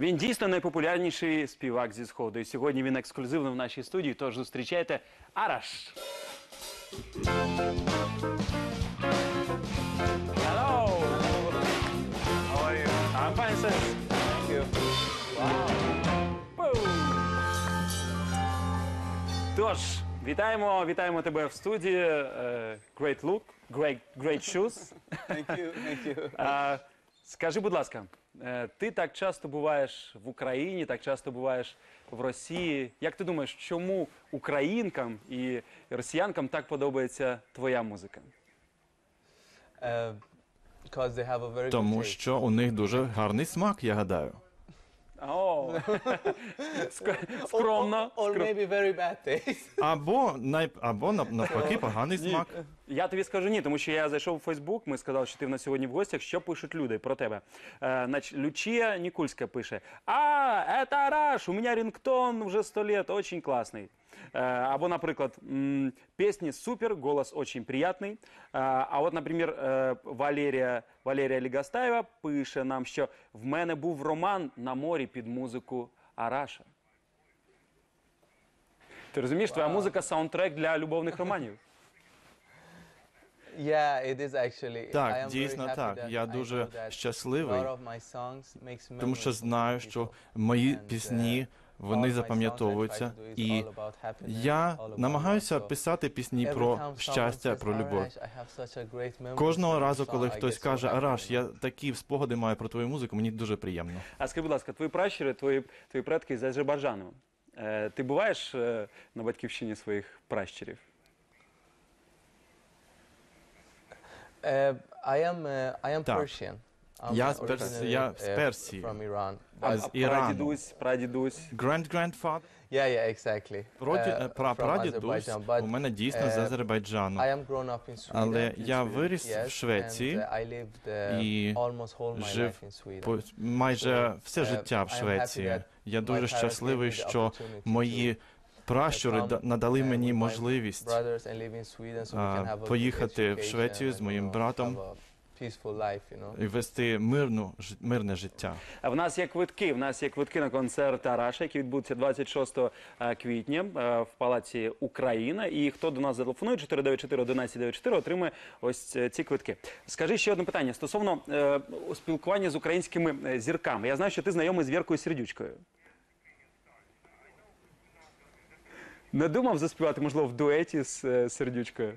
Він дійсно найпопулярніший співак зі сходу. І сьогодні він ексклюзивно в нашій студії. Тож зустрічайте Араш. Hello. How are you? I'm fine, sir. Thank you. Wow. Тож, вітаємо, вітаємо тебе в студії. Е, Great look, great, great shoes. Thank you, thank you. Скажи, будь ласка, е, ти так часто буваєш в Україні, так часто буваєш в Росії. Як ти думаєш, чому українкам і росіянкам так подобається твоя музика? Very Тому що у них дуже гарний смак, я гадаю. О, скромно. Or maybe very bad taste. Або най... або нав- навпаки поганий смак. Я тобі скажу ні, тому що я зайшов у Фейсбук, ми сказали, що ти в нас сьогодні в гостях. Що пишуть люди про тебе? Е, нач- Лючія Нікульська пише: А, это Раш, у мене рингтон вже 100 лет, очень класний. Е, або, наприклад, пісні супер, голос очень приятний. Е, а от, наприклад, е, Валерія, Валерія Лігастаєва пише нам, що в мене був роман на морі під музику Араша. Ти розумієш, твоя музика саундтрек для любовних романів. Yeah, it is actually. Так, дійсно так. Я дуже щасливий, тому що знаю, що мої uh, пісні all вони запам'ятовуються. І я намагаюся писати пісні про щастя, про любов. "Arash, I have such a great memory Кожного разу, коли хтось каже, Араш, я такі спогади маю про твою музику, мені дуже приємно. А скажи, будь ласка, твої пращури, твої, твої предки з Азербайджану. Е, ти буваєш е, на батьківщині своїх пращурів? Uh, I am uh, I am Так. Persian. Я з Перс- я з uh, Персії. From Iran. А, з Ірану. прадідусь, прадідусь. Grand Grandfather, yeah, yeah, exactly. проді, Uh, е, пра, from прадідусь Azerbaijan, but у мене дійсно з е, Азербайджану. I am grown up in Sweden. Але я виріс в Швеції and, uh, I lived uh, і almost whole my жив life in Sweden. По- майже So, все е, життя в Швеції. Я дуже щасливий, що мої пращури да- надали uh, мені можливість а, поїхати в Швецію з моїм братом. Peaceful life, you know. і вести мирну ж- мирне життя. А в нас є квитки. В нас є квитки на концерт Араша, який відбудеться 26 квітня е, в палаці Україна. І хто до нас зателефонує 494 1194 отримає ось е, ці квитки. Скажи ще одне питання стосовно е, спілкування з українськими е, зірками. Я знаю, що ти знайомий з Віркою Сердючкою. Не думав заспівати, можливо, в дуеті з е, Сердючкою?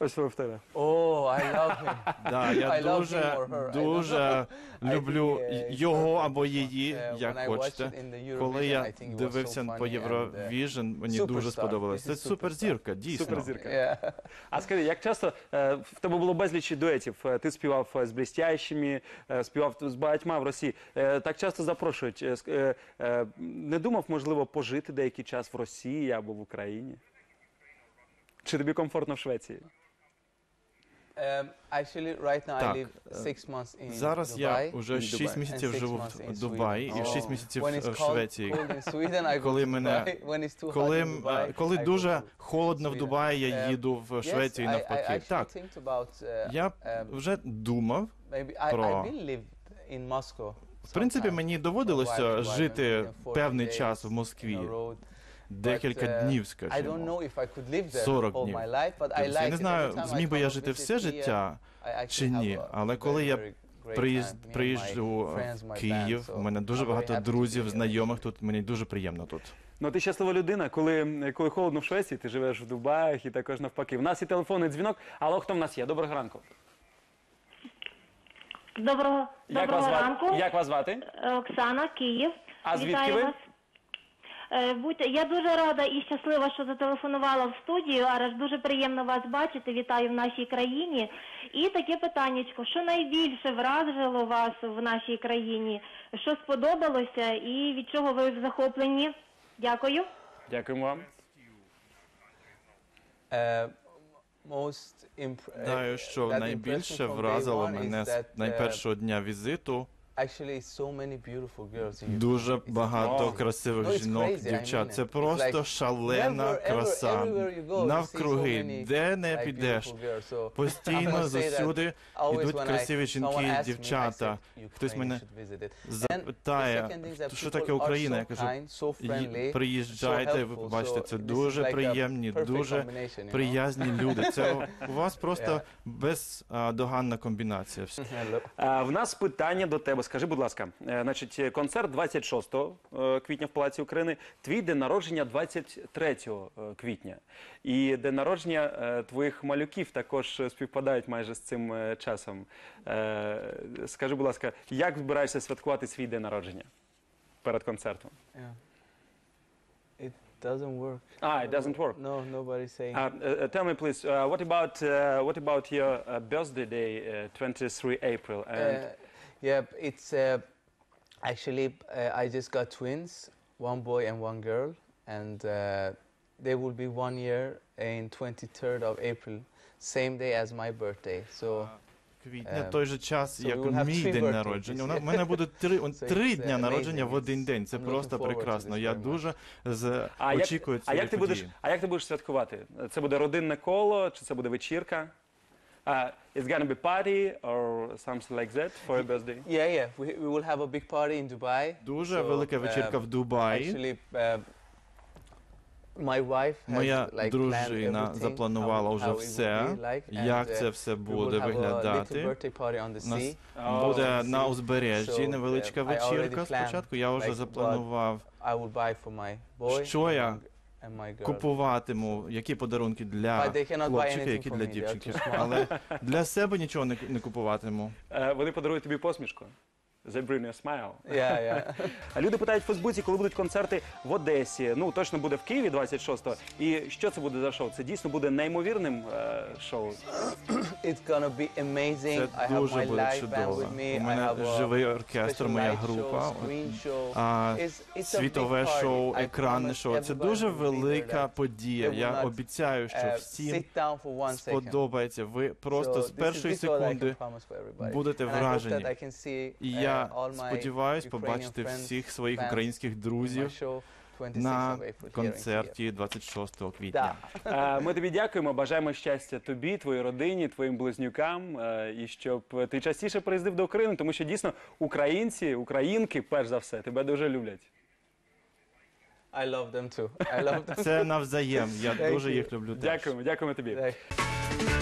Ось ви в тебе. Oh, I love him. Да, я I love him дуже or her, I дуже I люблю think, uh, it's його perfect, або її, uh, як when I watched хочете. it in the Коли Eurovision, я think it was дивився по and, uh, Євровіжн, мені дуже superstar. сподобалось. This Це is суперзірка, дійсно. Суперзірка. Yeah. А скажи, як часто е, в тебе було безліч дуетів? Е, Ти співав е, з блістящими, е, співав з багатьма в Росії. Е, Так часто запрошують. Е, ск- е, е, Не думав, можливо, пожити деякий час в Росії або в Україні? Чи тобі комфортно в Швеції? Um, actually, right now I Так, live е, six months in Зараз Dubai. я вже In 6 Dubai. місяців and six живу months in в Дубаї Sweden. і 6 Oh. місяців When it's в cold- Швеції. cold in Sweden, I go Коли мене- Dubai. When it's too Коли, hot in м, Dubai, е, коли дуже холодно в. Дубаї, я Е, їду в Yes, Швецію навпаки. Так, think about, uh, я um, вже думав. maybe I, про- I will live in Moscow. В принципі, мені доводилося жити maybe, you know, 40 певний час в in Москві. Декілька uh, днів, скажімо. live there 40 днів. Тобто, Я не знаю, зміг би я жити все життя чи ні, але коли я приїжджу в Київ, у мене дуже багато друзів, знайомих тут, мені дуже приємно тут. Ну, ти щаслива людина, коли, коли холодно в Швеції, ти живеш в Дубаях і також навпаки. У нас є телефонний дзвінок. Алло, хто в нас є? Доброго ранку. Доброго, Як доброго вас ранку. звати? Як вас звати? Е, Оксана, Київ. А звідки Вітаю ви? вас. Е, Будьте, я дуже рада і щаслива, що зателефонувала в студію. Араш, дуже приємно вас бачити. Вітаю в нашій країні. І таке питаннячко, що найбільше вразило вас в нашій країні? Що сподобалося і від чого ви в захопленні? Дякую. Дякуємо вам. Uh, Знаю, що найбільше вразило мене з uh, найпершого дня візиту. Дуже багато красивих жінок, дівчат. Це просто шалена краса. Навкруги, де не підеш. Постійно засюди I- красиві жінки, дівчата. Хтось мене запитає, що таке Україна. Я кажу, kind, so «Ї- friendly, приїжджайте, ви побачите, це дуже приємні, дуже приязні люди. Це у вас просто бездоганна комбінація. Е, В нас питання до тебе. Скажи, будь ласка, е, значить, е, концерт 26 е, квітня в Палаці України. Твій день народження 23 е, квітня. І день народження твоїх малюків також співпадають майже з цим часом. Скажи, будь ласка, як збираєшся святкувати свій день народження перед концертом? Doesn't work. А, it doesn't work. No, nobody's saying. Uh, uh, tell me, please, uh, what about uh, what about your uh, birthday day, uh, 23 April? And Uh, yeah, it's uh, actually uh, I just got twins, one boy and one girl, and uh, they will be one year in 23rd of April, same day as my birthday. So Квітня Е, той же час, so як мій three день birthdays народження. У мене буде три, он, So три it's, дня uh, народження amazing. в один It's- день. Це I'm просто looking forward to прекрасно. this Я дуже з... А як, очікую а цієї як ти будеш, події. а як ти будеш святкувати? Це буде родинне коло, чи це буде вечірка? Uh, it's gonna be party or something like that for your birthday? yeah, yeah, we, we will have a big party in Dubai. Дуже So, велика вечірка uh, в Дубаї. Actually, uh, my wife has, Моя like, planned дружина everything, запланувала how- вже how it все, be like, and, як uh, це все we will буде have a little виглядати. birthday party on the У нас sea. Oh, Буде на узбережжі So, невеличка uh, I already вечірка. planned, Спочатку я вже like, запланував, I will buy for my boy Що and я купуватиму, які подарунки для хлопчика, які для дівчинки. Але для себе нічого не, не купуватиму. Е, Вони подарують тобі посмішку. They bring smile. Yeah, yeah. А люди питають в Фейсбуці, коли будуть концерти в Одесі. Ну точно буде в Києві 26-го. І що це буде за шоу? Це дійсно буде неймовірним е, шоу. It's gonna be amazing. Це I have дуже my буде live band чудово. with me. У I мене have a живий оркестр, special моя light група. show, screen show. А It's- it's a світове big party. шоу, I екранне promise шоу. Це everybody дуже will be there велика that подія. they will Я not, обіцяю, що uh, всім sit down for one second. сподобається. Ви просто So з this is- першої this is what I can секунди promise for everybody. будете And I hope вражені. I can see, І uh, я сподіваюсь побачити всіх своїх українських друзів show 26 на концерті 26 квітня. Е, Ми тобі дякуємо, бажаємо щастя тобі, твоїй родині, твоїм близнюкам, е, і щоб ти частіше приїздив до України, тому що дійсно українці, українки, перш за все, тебе дуже люблять. I love them too. I love them. Це навзаєм. Я дуже їх люблю. теж. Дякуємо, дякуємо тобі. Like,